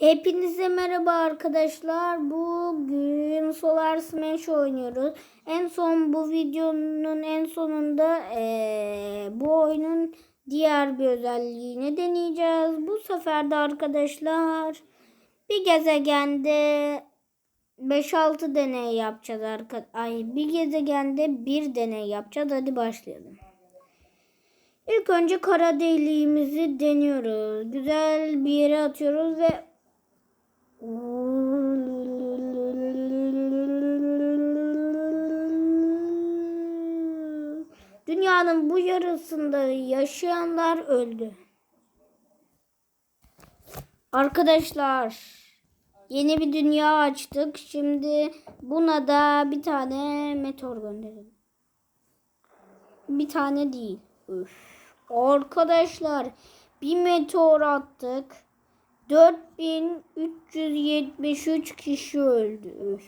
Hepinize merhaba arkadaşlar. Bugün Solar Smash oynuyoruz. En son bu videonun en sonunda eee, bu oyunun diğer bir özelliğini deneyeceğiz. Bu sefer de arkadaşlar bir gezegende 5-6 deney yapacağız. Arka Ay bir gezegende bir deney yapacağız. Hadi başlayalım. İlk önce kara deliğimizi deniyoruz. Güzel bir yere atıyoruz ve Dünyanın bu yarısında yaşayanlar öldü. Arkadaşlar yeni bir dünya açtık. Şimdi buna da bir tane meteor gönderelim. Bir tane değil. Üf. Arkadaşlar bir meteor attık. 4373 kişi öldü.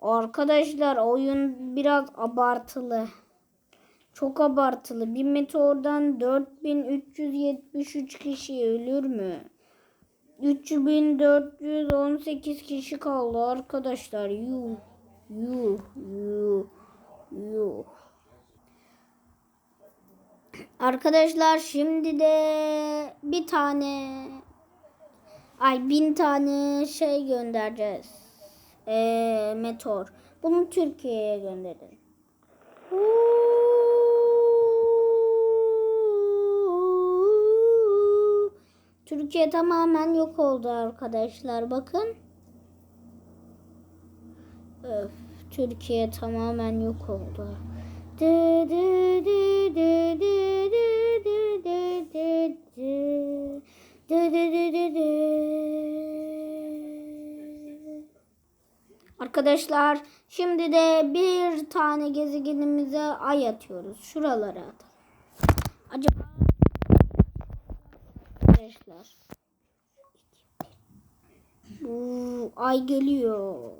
Arkadaşlar oyun biraz abartılı. Çok abartılı. Bir meteordan 4373 kişi ölür mü? 3418 kişi kaldı arkadaşlar. Yuh. Yuh. Yuh. Yuh. Arkadaşlar şimdi de bir tane ay bin tane şey göndereceğiz. Ee, meteor. Bunu Türkiye'ye gönderin. Türkiye tamamen yok oldu arkadaşlar. Bakın. Öf, Türkiye tamamen yok oldu. Arkadaşlar şimdi de bir tane gezegenimize ay atıyoruz. Şuralara atalım. Acaba arkadaşlar. Bu ay geliyor.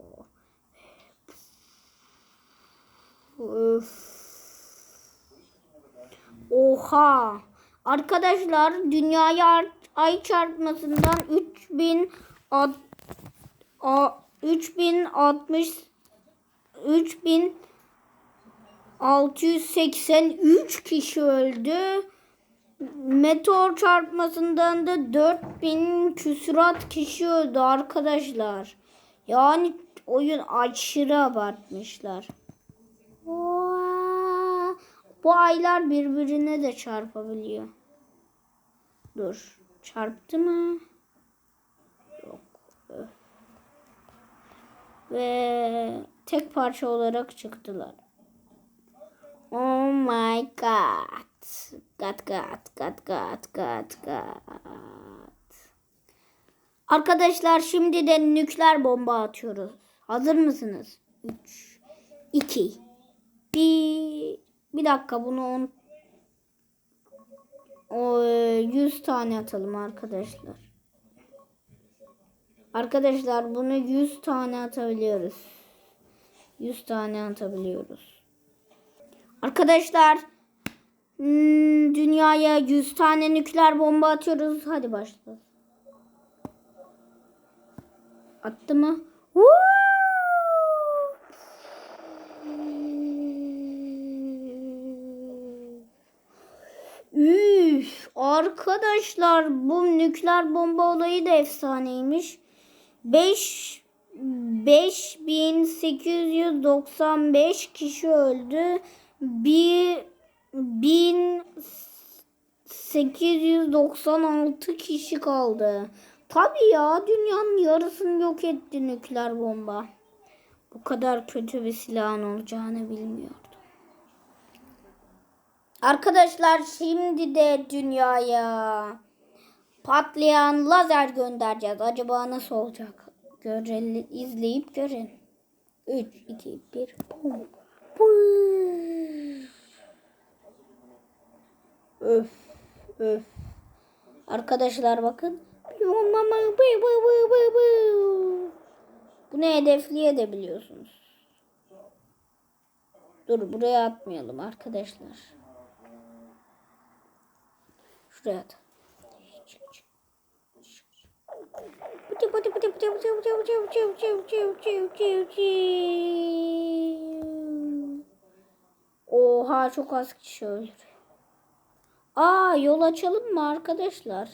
Öf. Oha. Arkadaşlar dünyaya ay çarpmasından 3000 ad, a, 3060 3683 kişi öldü. Meteor çarpmasından da 4000 küsurat kişi öldü arkadaşlar. Yani oyun aşırı abartmışlar. Oha. Bu aylar birbirine de çarpabiliyor. Dur. Çarptı mı? Yok. Ve tek parça olarak çıktılar. Oh my god. God god god god god god. Arkadaşlar şimdi de nükleer bomba atıyoruz. Hazır mısınız? 3 2 1 Bir dakika bunu on, o, 100 tane atalım arkadaşlar. Arkadaşlar bunu 100 tane atabiliyoruz. 100 tane atabiliyoruz. Arkadaşlar hmm, dünyaya 100 tane nükleer bomba atıyoruz. Hadi başlayalım. Attı mı? Woo! Üf, arkadaşlar bu nükleer bomba olayı da efsaneymiş. 5 5895 kişi öldü. 1 1896 kişi kaldı. Tabii ya dünyanın yarısını yok etti nükleer bomba. Bu kadar kötü bir silahın olacağını bilmiyordum. Arkadaşlar şimdi de dünyaya patlayan lazer göndereceğiz. Acaba nasıl olacak? Görelim, izleyip görün. 3, 2, 1, bum. Öf, öf. Arkadaşlar bakın. Bunu hedefleyebiliyorsunuz. Dur buraya atmayalım arkadaşlar. Şuraya at. Oha çok az kişi öldü. Aa yol açalım mı arkadaşlar?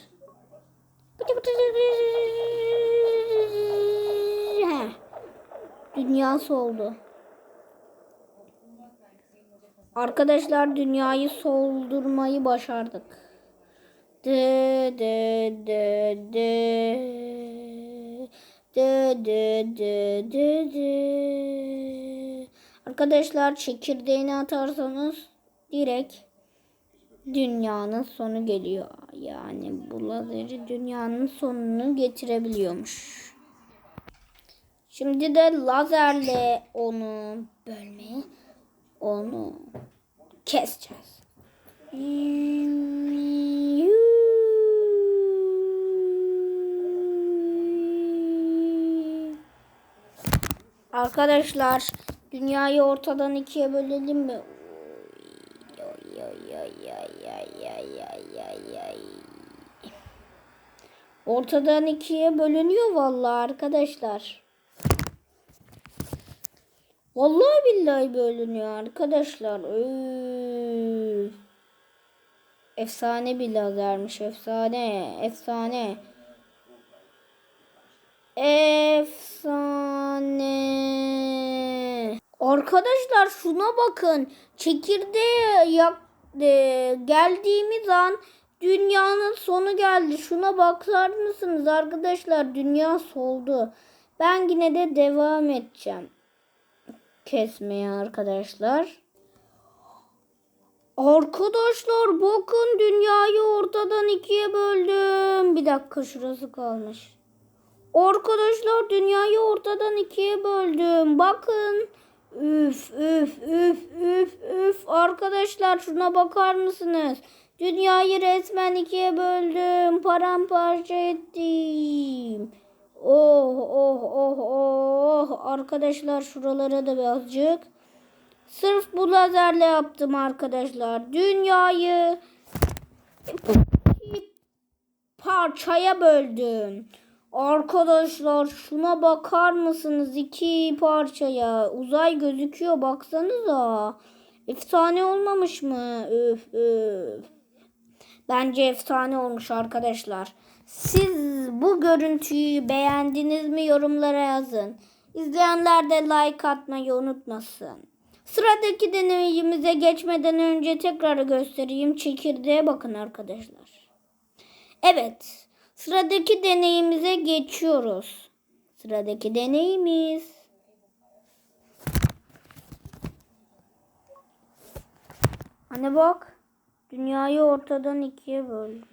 Dünya soldu. Arkadaşlar dünyayı soldurmayı başardık. Dı dı dı dı. Dı dı dı dı dı. Arkadaşlar çekirdeğini atarsanız direkt dünyanın sonu geliyor. Yani bu lazeri dünyanın sonunu getirebiliyormuş. Şimdi de lazerle onu bölmeye onu keseceğiz. Arkadaşlar dünyayı ortadan ikiye bölelim mi? Ortadan ikiye bölünüyor vallahi arkadaşlar. Vallahi billahi bölünüyor arkadaşlar. Öf. Efsane bir lazermiş. Efsane. Efsane. Efsane. Arkadaşlar şuna bakın. Çekirdeğe yak, e, geldiğimiz an dünyanın sonu geldi. Şuna bakar mısınız arkadaşlar? Dünya soldu. Ben yine de devam edeceğim. Kesmeye arkadaşlar. Arkadaşlar bakın dünyayı ortadan ikiye böldüm. Bir dakika şurası kalmış. Arkadaşlar dünyayı ortadan ikiye böldüm. Bakın. Üf üf üf üf üf. Arkadaşlar şuna bakar mısınız? Dünyayı resmen ikiye böldüm. Paramparça ettim. Oh oh oh oh. Arkadaşlar şuralara da birazcık. Sırf bu lazerle yaptım arkadaşlar. Dünyayı parçaya böldüm. Arkadaşlar şuna bakar mısınız? iki parçaya. Uzay gözüküyor baksanıza. Efsane olmamış mı? Üf üf. Bence efsane olmuş arkadaşlar. Siz bu görüntüyü beğendiniz mi yorumlara yazın. İzleyenler de like atmayı unutmasın. Sıradaki deneyimize geçmeden önce tekrar göstereyim. Çekirdeğe bakın arkadaşlar. Evet. Sıradaki deneyimize geçiyoruz. Sıradaki deneyimiz. Hani bak. Dünyayı ortadan ikiye böldü.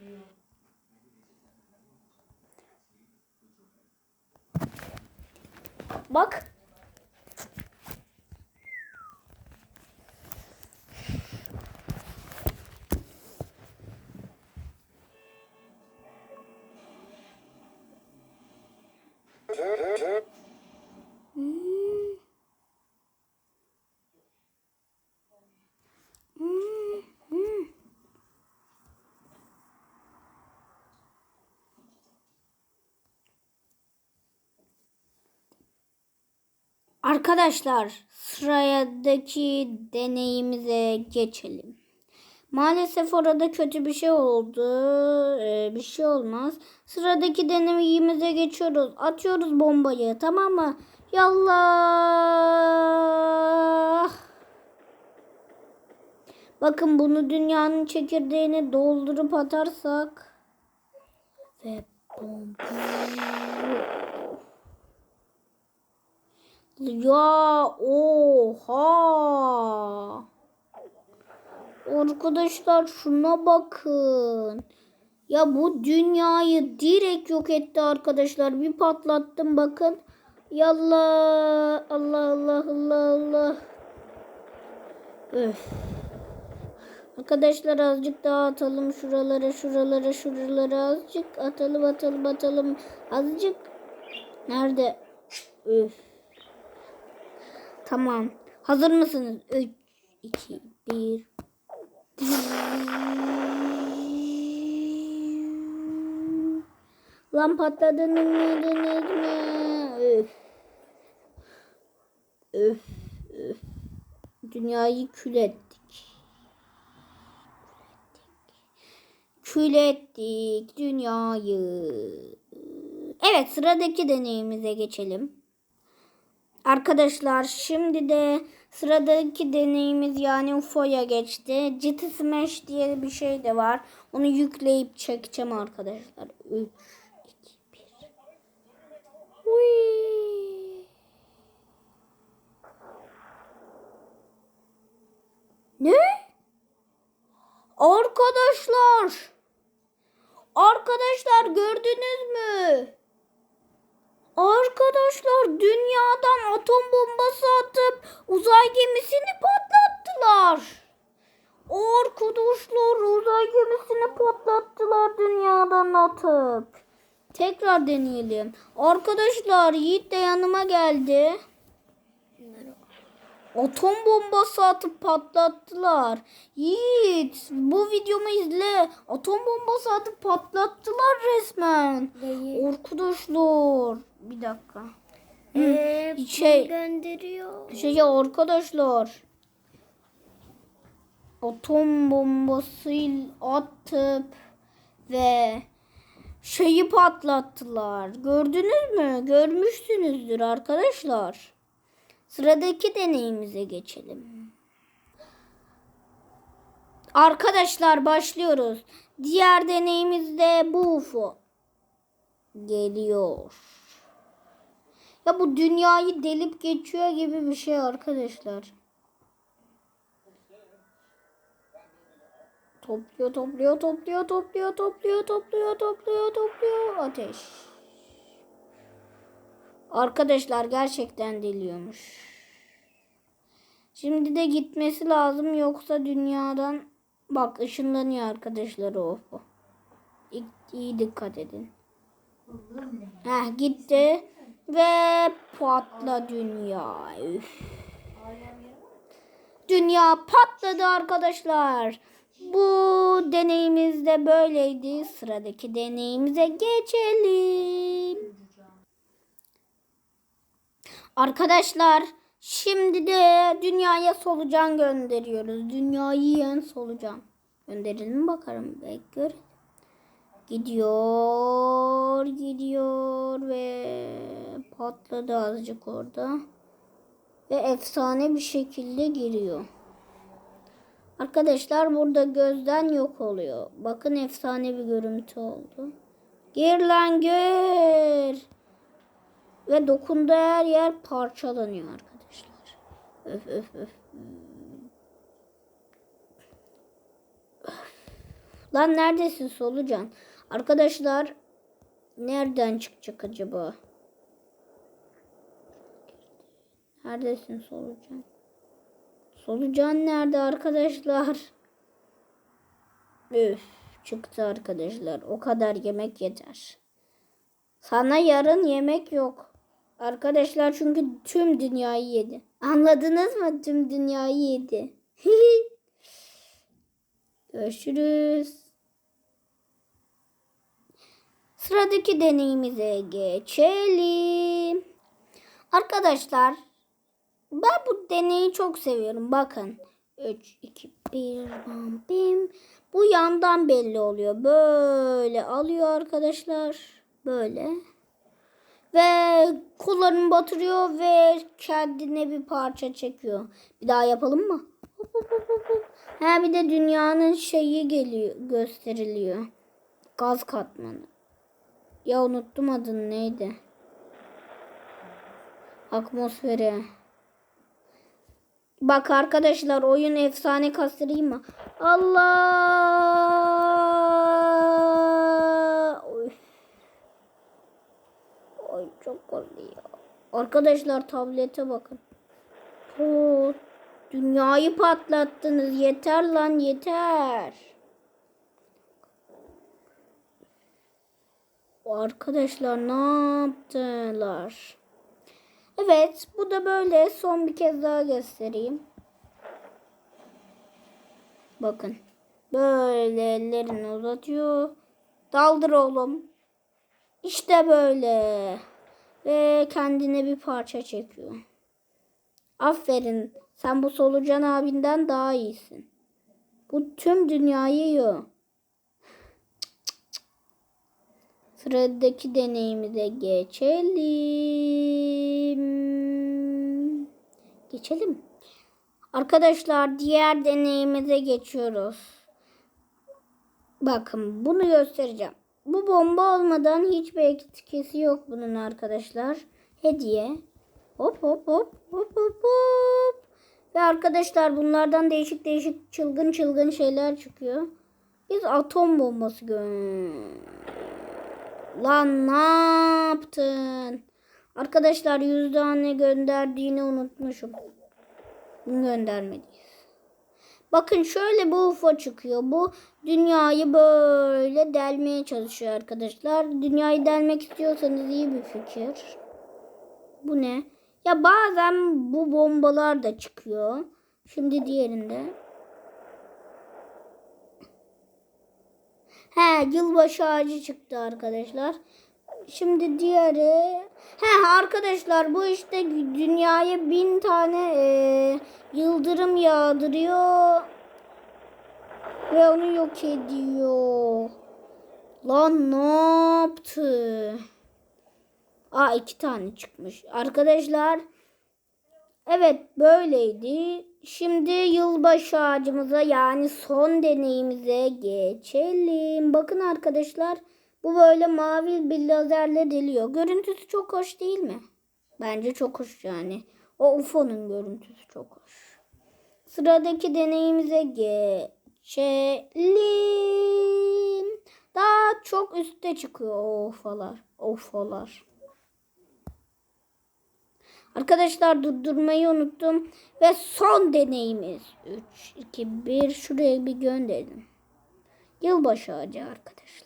Bak. Arkadaşlar sıradaki deneyimize geçelim. Maalesef orada kötü bir şey oldu. Ee, bir şey olmaz. Sıradaki deneyimize geçiyoruz. Atıyoruz bombayı tamam mı? Yallah. Bakın bunu dünyanın çekirdeğine doldurup atarsak. Ve bomba. Ya oha. Arkadaşlar şuna bakın. Ya bu dünyayı direkt yok etti arkadaşlar. Bir patlattım bakın. Yallah. Allah Allah Allah Allah. Öf. Arkadaşlar azıcık daha atalım şuralara şuralara şuralara azıcık atalım atalım atalım azıcık nerede Üf. Tamam. Hazır mısınız? 3, 2, 1. Lan patladın dinlediniz mi? Öf. Öf. Öf. Dünyayı kül ettik. Kül ettik dünyayı. Evet sıradaki deneyimize geçelim. Arkadaşlar şimdi de sıradaki deneyimiz yani UFO'ya geçti. GT Smash diye bir şey de var. Onu yükleyip çekeceğim arkadaşlar. 3, 2, 1. Uy. Ne? Arkadaşlar. Arkadaşlar gördünüz mü? Arkadaşlar dünyadan atom bombası atıp uzay gemisini patlattılar. Arkadaşlar uzay gemisini patlattılar dünyadan atıp. Tekrar deneyelim. Arkadaşlar Yiğit de yanıma geldi. Atom bombası atıp patlattılar. Yiğit bu videomu izle. Atom bombası atıp patlattılar resmen. Değil. Arkadaşlar bir dakika. Ee, şey- gönderiyor. Şey arkadaşlar. Atom bombası atıp ve şeyi patlattılar. Gördünüz mü? Görmüşsünüzdür arkadaşlar. Sıradaki deneyimize geçelim. Arkadaşlar başlıyoruz. Diğer deneyimizde bu UFO geliyor. Ya bu dünyayı delip geçiyor gibi bir şey arkadaşlar. Topluyor, topluyor, topluyor, topluyor, topluyor, topluyor, topluyor, topluyor. Ateş. Arkadaşlar gerçekten deliyormuş. Şimdi de gitmesi lazım yoksa dünyadan bak ışınlanıyor arkadaşlar o. İyi dikkat edin. Heh, gitti ve patla dünya. Üf. Dünya patladı arkadaşlar. Bu deneyimiz de böyleydi. Sıradaki deneyimize geçelim. Arkadaşlar şimdi de dünyaya solucan gönderiyoruz. Dünyayı yiyen solucan. Gönderelim bakalım. Bekle. Gidiyor, gidiyor ve patladı azıcık orada. Ve efsane bir şekilde giriyor. Arkadaşlar burada gözden yok oluyor. Bakın efsane bir görüntü oldu. Gir lan gir. Ve dokunduğu her yer parçalanıyor arkadaşlar. Öf öf öf. Lan neredesin solucan? Arkadaşlar nereden çıkacak acaba? Neredesin solucan? Solucan nerede arkadaşlar? Üf çıktı arkadaşlar. O kadar yemek yeter. Sana yarın yemek yok. Arkadaşlar çünkü tüm dünyayı yedi. Anladınız mı? Tüm dünyayı yedi. Görüşürüz. Sıradaki deneyimize geçelim. Arkadaşlar ben bu deneyi çok seviyorum. Bakın. 3, 2, 1, bam, bim. Bu yandan belli oluyor. Böyle alıyor arkadaşlar. Böyle. Ve kollarını batırıyor ve kendine bir parça çekiyor. Bir daha yapalım mı? Ha bir de dünyanın şeyi geliyor, gösteriliyor. Gaz katmanı. Ya unuttum adını neydi? Atmosferi. Bak arkadaşlar oyun efsane kastırayım mı? Allah! Oy. Oy çok korkuyor. Arkadaşlar tablete bakın. Oo, dünyayı patlattınız. Yeter lan yeter. Arkadaşlar ne yaptılar? Evet, bu da böyle. Son bir kez daha göstereyim. Bakın. Böyle ellerini uzatıyor. Daldır oğlum. İşte böyle. Ve kendine bir parça çekiyor. Aferin. Sen bu solucan abinden daha iyisin. Bu tüm dünyayı yiyor. Sıradaki deneyimize geçelim. Geçelim. Arkadaşlar diğer deneyimize geçiyoruz. Bakın bunu göstereceğim. Bu bomba olmadan hiçbir etkisi yok bunun arkadaşlar. Hediye. Hop hop hop hop hop hop. Ve arkadaşlar bunlardan değişik değişik çılgın çılgın şeyler çıkıyor. Biz atom bombası gö... Lan ne yaptın? Arkadaşlar yüz tane gönderdiğini unutmuşum. Bunu göndermediyiz. Bakın şöyle bu UFO çıkıyor. Bu dünyayı böyle delmeye çalışıyor arkadaşlar. Dünyayı delmek istiyorsanız iyi bir fikir. Bu ne? Ya bazen bu bombalar da çıkıyor. Şimdi diğerinde. He yılbaşı ağacı çıktı arkadaşlar. Şimdi diğeri. He arkadaşlar bu işte dünyaya bin tane e, yıldırım yağdırıyor. Ve onu yok ediyor. Lan ne yaptı? Aa iki tane çıkmış. Arkadaşlar evet böyleydi. Şimdi yılbaşı ağacımıza yani son deneyimize geçelim. Bakın arkadaşlar bu böyle mavi bir lazerle deliyor. Görüntüsü çok hoş değil mi? Bence çok hoş yani. O UFO'nun görüntüsü çok hoş. Sıradaki deneyimize geçelim. Daha çok üste çıkıyor o UFO'lar. UFO'lar. Arkadaşlar durdurmayı unuttum. Ve son deneyimiz. 3, 2, 1. Şuraya bir gönderin. Yılbaşı ağacı arkadaşlar.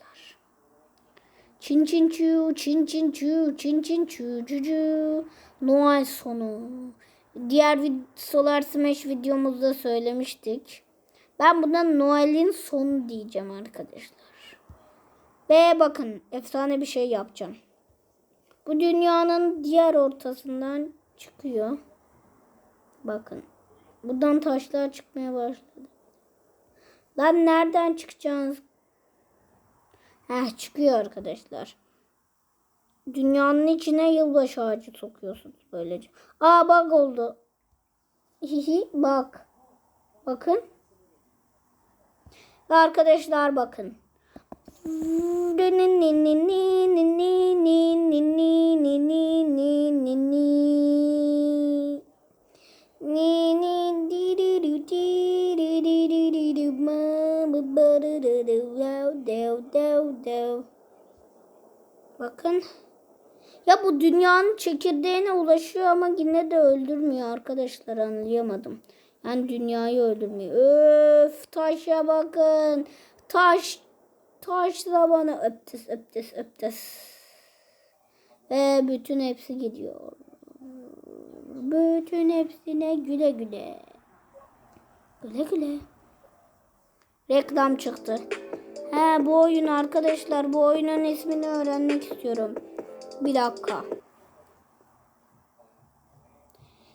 Çin çin çu, çin çin çu, çin çin çu, çu. Noel sonu. Diğer Solar Smash videomuzda söylemiştik. Ben buna Noel'in sonu diyeceğim arkadaşlar. Ve bakın efsane bir şey yapacağım. Bu dünyanın diğer ortasından çıkıyor. Bakın. Buradan taşlar çıkmaya başladı. Lan nereden çıkacağız? Heh çıkıyor arkadaşlar. Dünyanın içine yılbaşı ağacı sokuyorsunuz böylece. Aa bak oldu. Hihi bak. Bakın. Ve arkadaşlar bakın. Bakın. Ya bu dünyanın çekirdeğine ulaşıyor ama yine de öldürmüyor arkadaşlar anlayamadım. Yani dünyayı öldürmüyor. Öf taşa bakın. Taş taş da bana öptes öptes öptes. Ve bütün hepsi gidiyor. Bütün hepsine güle güle. Güle güle. Reklam çıktı. He bu oyun arkadaşlar bu oyunun ismini öğrenmek istiyorum. Bir dakika.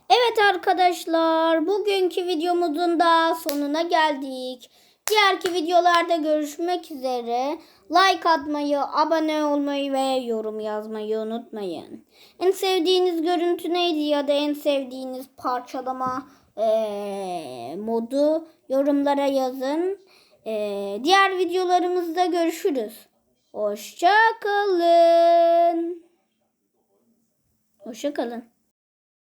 Evet arkadaşlar bugünkü videomuzun da sonuna geldik. Diğerki videolarda görüşmek üzere. Like atmayı, abone olmayı ve yorum yazmayı unutmayın. En sevdiğiniz görüntü neydi ya da en sevdiğiniz parçalama eee, modu yorumlara yazın. Eee, diğer videolarımızda görüşürüz. Hoşça kalın. Hoşça kalın.